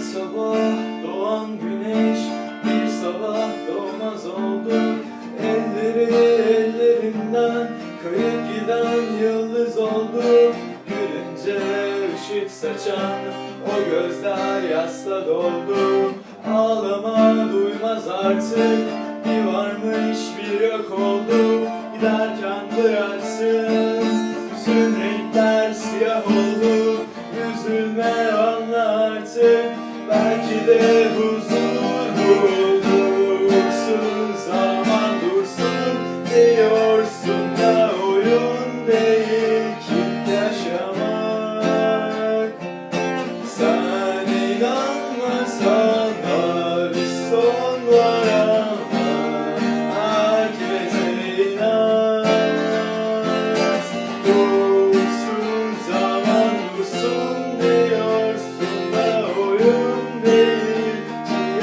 sabah doğan güneş bir sabah doğmaz oldu. Elleri ellerimden kayıp giden yıldız oldu. Gülünce ışık saçan o gözler yasla doldu. Ağlama duymaz artık bir varmış bir yok oldu. Giderken bıraksın bütün renkler siyah oldu. Üzülme anla artık vai te devo.